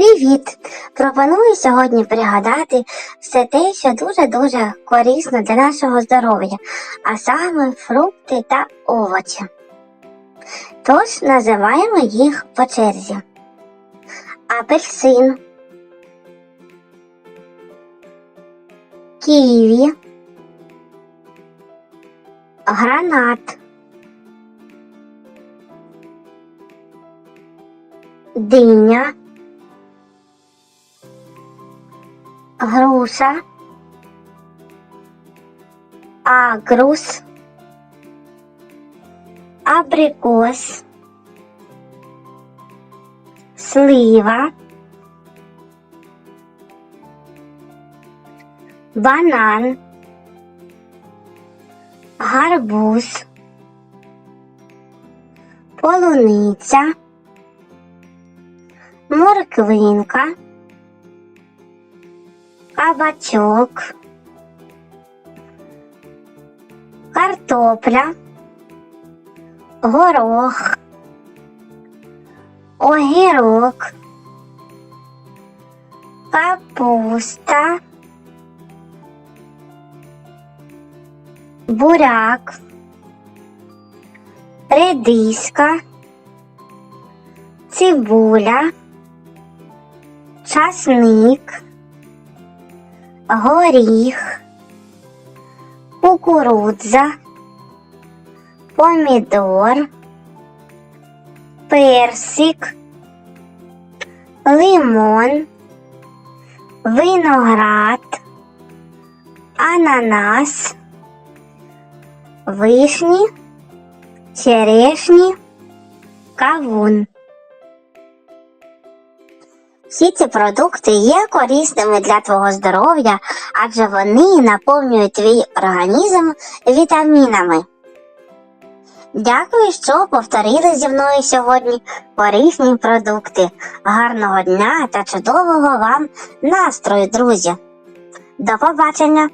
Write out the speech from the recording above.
Привіт! Пропоную сьогодні пригадати все те, що дуже-дуже корисно для нашого здоров'я, а саме фрукти та овочі. Тож називаємо їх по черзі. Апельсин, ківі, гранат, диня. Груша, агрус, абрикос, слива, банан, гарбуз, полуниця, морквинка кабачок, картопля, горох, огірок, капуста, буряк, редиска, цибуля, часник горіх, кукурудза, помідор, персик, лимон, виноград, ананас, вишні, черешні, кавун. Всі ці продукти є корисними для твого здоров'я, адже вони наповнюють твій організм вітамінами. Дякую, що повторили зі мною сьогодні корисні продукти. Гарного дня та чудового вам настрою, друзі! До побачення!